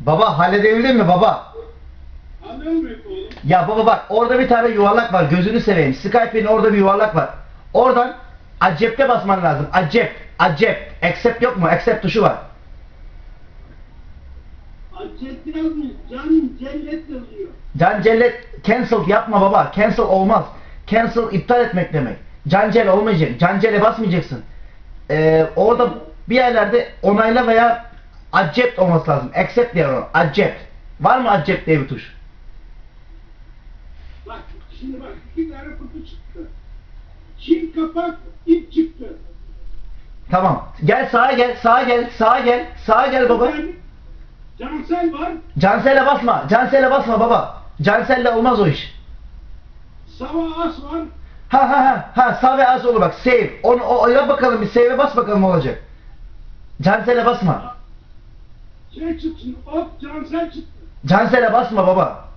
Baba halledebildin mi baba? Ya baba bak orada bir tane yuvarlak var gözünü seveyim. Skype'in orada bir yuvarlak var. Oradan accept'e basman lazım. Accept, accept. Accept yok mu? Accept tuşu var. Acet yazmıyor. Can cellet yazıyor. Can cellet cancel yapma baba. Cancel olmaz. Cancel iptal etmek demek. Cancel olmayacak. Cancele basmayacaksın. Ee, orada bir yerlerde onayla veya accept olması lazım. Accept diye o. Accept. Var mı accept diye bir tuş? Bak şimdi bak iki tane kutu çıktı. Çin kapak ip çıktı. Tamam. Gel sağa gel, sağa gel, sağa gel, sağa gel baba. Cansel var. Cansel'e basma. Cansel'e basma baba. Cansel'le olmaz o iş. Sava As var. Ha ha ha ha sağ ve az olur bak save. Onu o yap bakalım bir save'e bas bakalım ne olacak. Cansel'e basma. Şey şimdi. Ok Cansel çıktı. Cansel'e basma baba.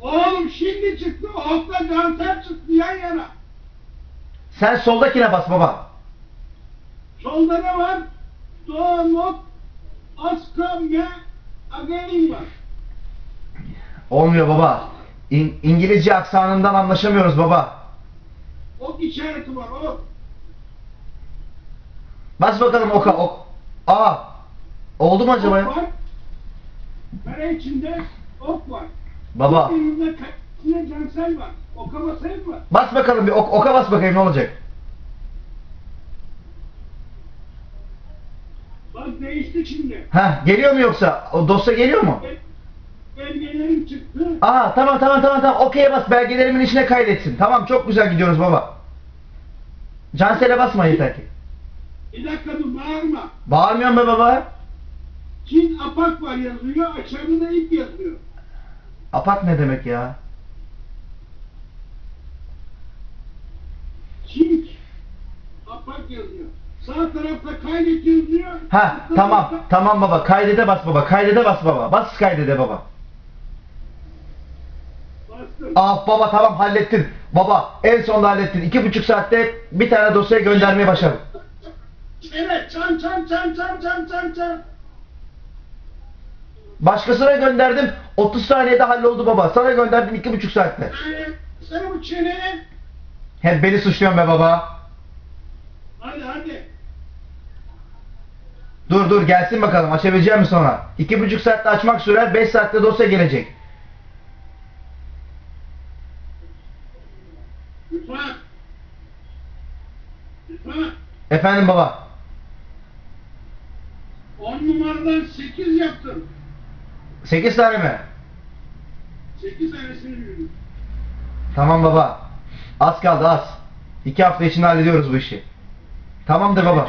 Oğlum şimdi çıktı. Okla Cansel çıktı yan yana. Sen soldakine bas baba. Solda ne var? Donut Aska Me Again var. Olmuyor baba. İn- İngilizce aksanından anlaşamıyoruz baba. Ok işareti var. Ok. Bas bakalım oka ok. Aa. Oldu mu acaba Ok ya? var. Kare içinde ok var. Baba. Elinde içinde Cansel var. Oka basayım mı? Bas bakalım bir ok, oka bas bakayım ne olacak. Bak değişti şimdi. Ha geliyor mu yoksa? O dosya geliyor mu? Bel- Belgelerim çıktı. Aha tamam tamam tamam tamam okey'e bas belgelerimin içine kaydetsin. Tamam çok güzel gidiyoruz baba. Cansel'e basma yeter ki. Bir dakika dur bağırma. Bağırmıyorum be baba. Çin apak var yazıyor. Da ip yazıyor. Apak ne demek ya? Çin apak yazıyor. Sağ tarafta kaydet yazıyor. Ha tamam tamam baba kaydede bas baba kaydede bas baba bas kaydede baba. Bastım. Ah baba tamam hallettin. Baba en sonunda hallettin. İki buçuk saatte bir tane dosyayı göndermeyi başardın. Evet çan çan çan çan çan çan çan. Başkasına gönderdim 30 saniyede halloldu baba. Sana gönderdim iki buçuk saatte. Yani sana bu çeneye. Hep beni suçluyorsun be baba. Hadi hadi. Dur dur gelsin bakalım açabileceğim mi sonra? İki buçuk saatte açmak sürer 5 saatte dosya gelecek. Lütfen. Lütfen. Efendim baba. 10 numaradan 8 yaptım. 8 tane mi? 8 tanesini bildim. Tamam baba. Az kaldı az. İki hafta içinde hallediyoruz bu işi. Tamamdır baba.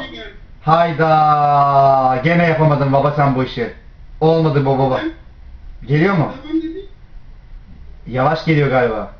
Hayda. Gene yapamadın baba sen bu işi. Olmadı bu baba. Geliyor mu? Yavaş geliyor galiba.